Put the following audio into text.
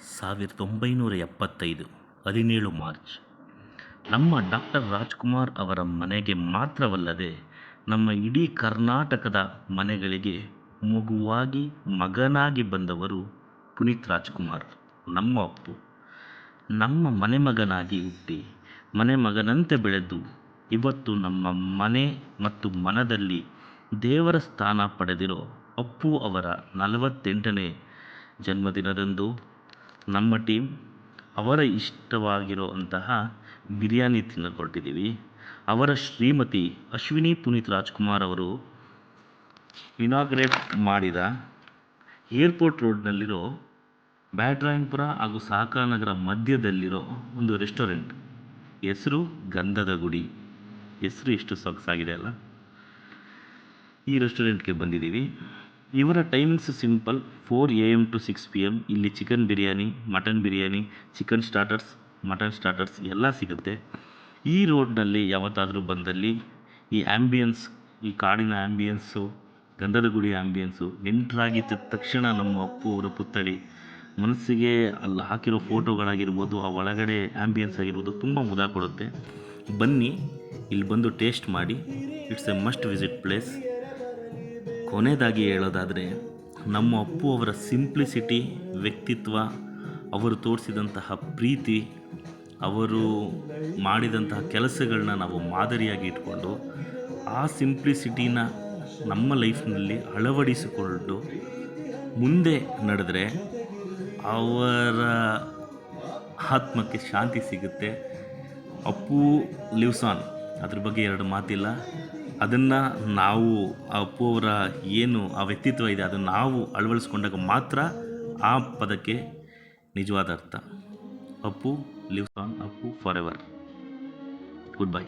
ಸಾವಿರದ ಒಂಬೈನೂರ ಎಪ್ಪತ್ತೈದು, ಹದಿನೇಳು ಮಾರ್ಚ್. ನಮ್ಮ ಡಾಕ್ಟರ್ ರಾಜ್ಕುಮಾರ್ ಅವರ ಮನೆಗೆ ಮಾತ್ರವಲ್ಲದೆ ನಮ್ಮ ಇಡೀ ಕರ್ನಾಟಕದ ಮನೆಗಳಿಗೆ ಮಗುವಾಗಿ ಮಗನಾಗಿ ಬಂದವರು ಪುನೀತ್ ರಾಜ್ಕುಮಾರ್. ನಮ್ಮ ಅಪ್ಪು. ನಮ್ಮ ಮನೆ ಮಗನಾಗಿ ಹುಟ್ಟಿ ಮನೆ ಮಗನಂತೆ ಬೆಳೆದು ಇವತ್ತು ನಮ್ಮ ಮನೆ ಮತ್ತು ಮನದಲ್ಲಿ ದೇವರ ಸ್ಥಾನ ಪಡೆದಿರೋ ಅಪ್ಪು ಅವರ ನಲವತ್ತೆಂಟನೇ ಜನ್ಮದಿನದಂದು ನಮ್ಮ ಟೀಮ್ ಅವರ ಇಷ್ಟವಾಗಿರೋ ಅಂತಹ ಬಿರಿಯಾನಿ ತಿನ್ನಲು ಹೊರಟಿದ್ದೀವಿ ಅವರ ಶ್ರೀಮತಿ ಅಶ್ವಿನಿ ಪುನೀತ್ ರಾಜ್ಕುಮಾರ್ ಅವರು ಇನಾಗ್ರೇಟ್ ಮಾಡಿದ ಏರ್ಪೋರ್ಟ್ ರೋಡ್ನಲ್ಲಿರೋ ಬ್ಯಾಡ್ರಾಯನ್ಪುರ ಹಾಗೂ ಸಹಕಾರ ನಗರ ಮಧ್ಯದಲ್ಲಿರೋ ಒಂದು ರೆಸ್ಟೋರೆಂಟ್. ಹೆಸರು ಗಂಧದ ಗುಡಿ. ಹೆಸರು ಎಷ್ಟು ಸೊಗಸಾಗಿದೆ ಅಲ್ಲ? ಈ ರೆಸ್ಟೋರೆಂಟ್ಗೆ ಬಂದಿದ್ದೀವಿ. ಇವರ timings simple four A M to six P M ಇಲ್ಲಿ chicken biryani mutton biryani chicken starters mutton starters ಎಲ್ಲ ಸಿಗುತ್ತೆ. ಈ ರೋಡ್ನಲ್ಲಿ ಯಾವತ್ತಾದರೂ ಬಂದಲ್ಲಿ ಈ ಆ್ಯಂಬಿಯನ್ಸ್ ಈ ಕಾಡಿನ ಆ್ಯಂಬಿಯನ್ಸು ಗಂಧದ ಗುಡಿ ಆ್ಯಂಬಿಯನ್ಸು ಎಂಟ್ರಾಗಿದ್ದ ತಕ್ಷಣ ನಮ್ಮ ಅಪ್ಪು ಅವರ ಪುತ್ಥಳಿ ಮನಸ್ಸಿಗೆ ಅಲ್ಲಿ ಹಾಕಿರೋ ಫೋಟೋಗಳಾಗಿರ್ಬೋದು ಆ ಒಳಗಡೆ ಆ್ಯಂಬಿಯನ್ಸ್ ಆಗಿರ್ಬೋದು ತುಂಬ ಮುದ ಕೊಡುತ್ತೆ. ಬನ್ನಿ, ಇಲ್ಲಿ ಬಂದು ಟೇಸ್ಟ್ ಮಾಡಿ. It's a must visit place ಕೊನೆಯದಾಗಿ ಹೇಳೋದಾದರೆ, ನಮ್ಮ ಅಪ್ಪು ಅವರ ಸಿಂಪ್ಲಿಸಿಟಿ ವ್ಯಕ್ತಿತ್ವ, ಅವರು ತೋರಿಸಿದಂತಹ ಪ್ರೀತಿ, ಅವರು ಮಾಡಿದಂತಹ ಕೆಲಸಗಳನ್ನ ನಾವು ಮಾದರಿಯಾಗಿ ಇಟ್ಕೊಂಡು, ಆ ಸಿಂಪ್ಲಿಸಿಟಿನ ನಮ್ಮ ಲೈಫ್ನಲ್ಲಿ ಅಳವಡಿಸಿಕೊಂಡು ಮುಂದೆ ನಡೆದರೆ ಅವರ ಆತ್ಮಕ್ಕೆ ಶಾಂತಿ ಸಿಗುತ್ತೆ. ಅಪ್ಪು, ಲಿವ್ಸಾನ್, ಅದ್ರ ಬಗ್ಗೆ ಎರಡು ಮಾತಿಲ್ಲ. ಅದನ್ನು ನಾವು, ಆ ಅಪ್ಪು ಅವರ ಏನು, ಆ ವ್ಯಕ್ತಿತ್ವ ಇದೆ, ಅದನ್ನು ನಾವು ಅಳವಡಿಸ್ಕೊಂಡಾಗ ಮಾತ್ರ ಆ ಪದಕ್ಕೆ ನಿಜವಾದ ಅರ್ಥ. Appu live on Appu forever goodbye